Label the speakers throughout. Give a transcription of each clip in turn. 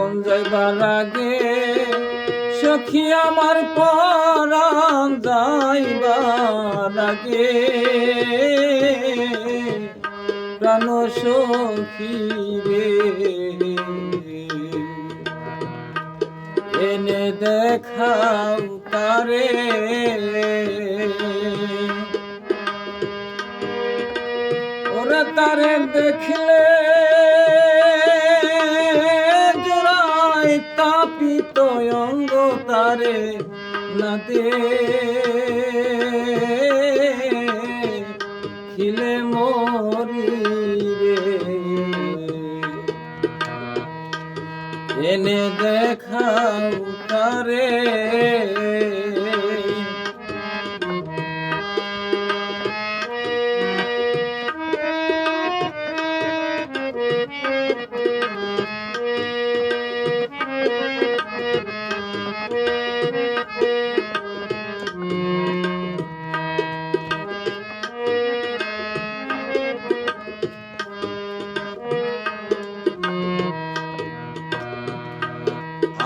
Speaker 1: জীবন যাইবার আগে সখী আমার পরাণ যাইবার আগে। প্রাণ সখী রে, এনে দেখাও তারে। ওরা তারে দেখলে তারে না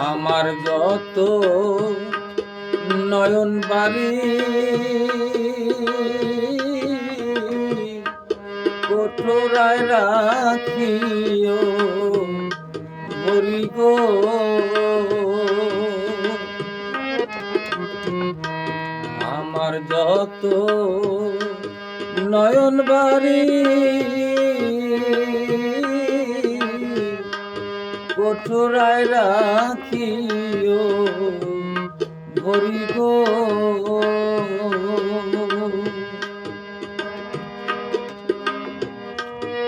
Speaker 1: আমার যত নয়ন বাড়ি কঠোরায় রাখিও হরি গো আমার যত নয়ন বাড়ি কঠোরায় রাখিও ভরি গো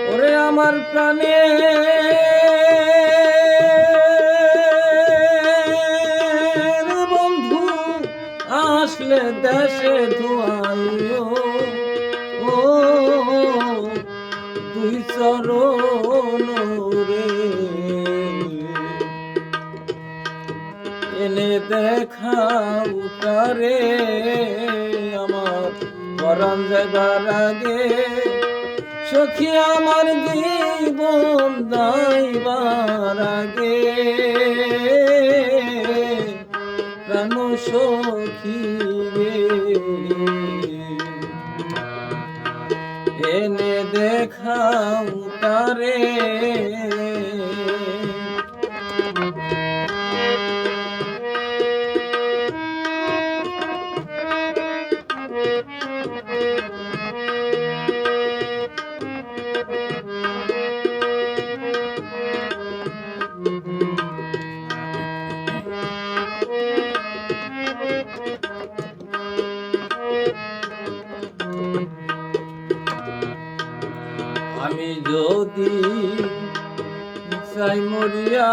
Speaker 1: ওরে আমার প্রাণে দেখাও তারে আমার পরাণ যাবার আগে? সখী আমার জীবন দাইবার আগে। প্রাণ সখী এনে দেখাও তারে। আমি যদি চাই মরিয়া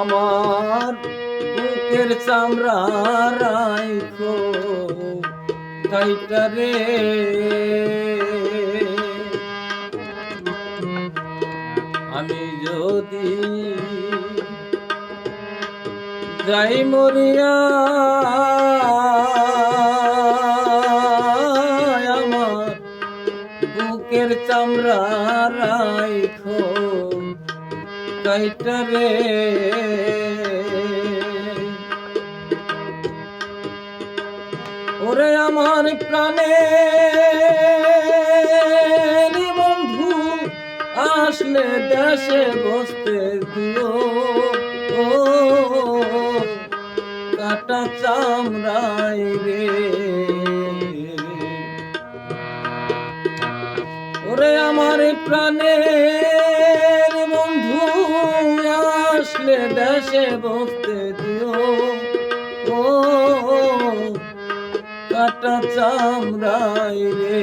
Speaker 1: আমার বুকের চামড়া কাইটারে আমি যদি যাই মরিয়া চামড়া রাইখো কাইটারে ওরে আমার প্রাণে বন্ধু, আসলে দেশে বসতে দিও। ও, কাটা চামড়াই রে। ওরে আমার প্রাণের বন্ধু আসলে দেশে বসতে দিও। ও, কাটা চামড়াই রে,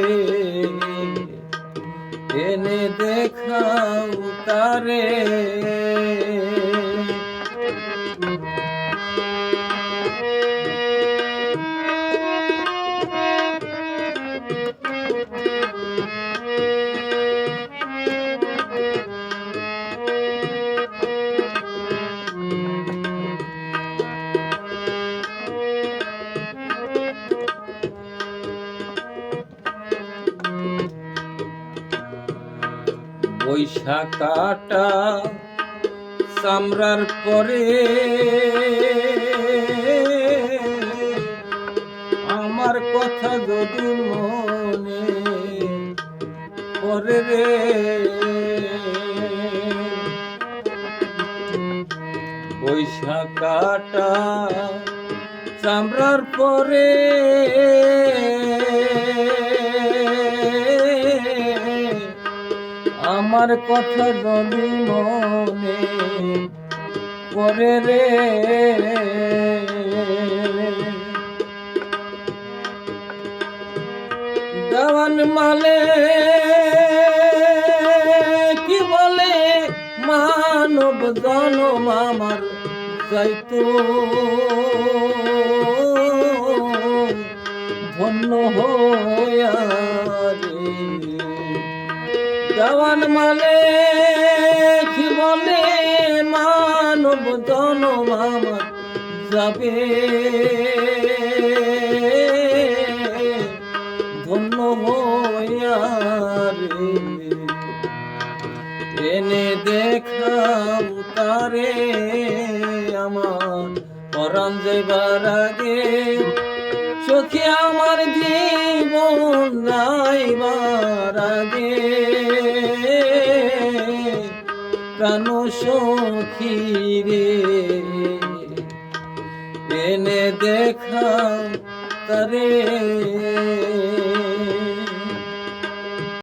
Speaker 1: এনে দেখাও তারে। পয়সা কাটা চামড়ার পরে। আমার কথা যদি মনে পরে রে। পয়সা কাটা চামড়ার পরে। আমার কথা যদি মনে পরে রে। দেওয়ান মালে, কি বলে? মানব জনম আমার যাইতো ধন্য হইয়া দেওয়ান মালে, কি বলে মানব জনম আমার? যাবে। ধন্য হইয়া এনে দেখাও তারে আমার। পরাণ যাইবার আগে চোখে আমার জীবন যাইবার আগে প্রাণ সখী রে। এনে দেখা তারে।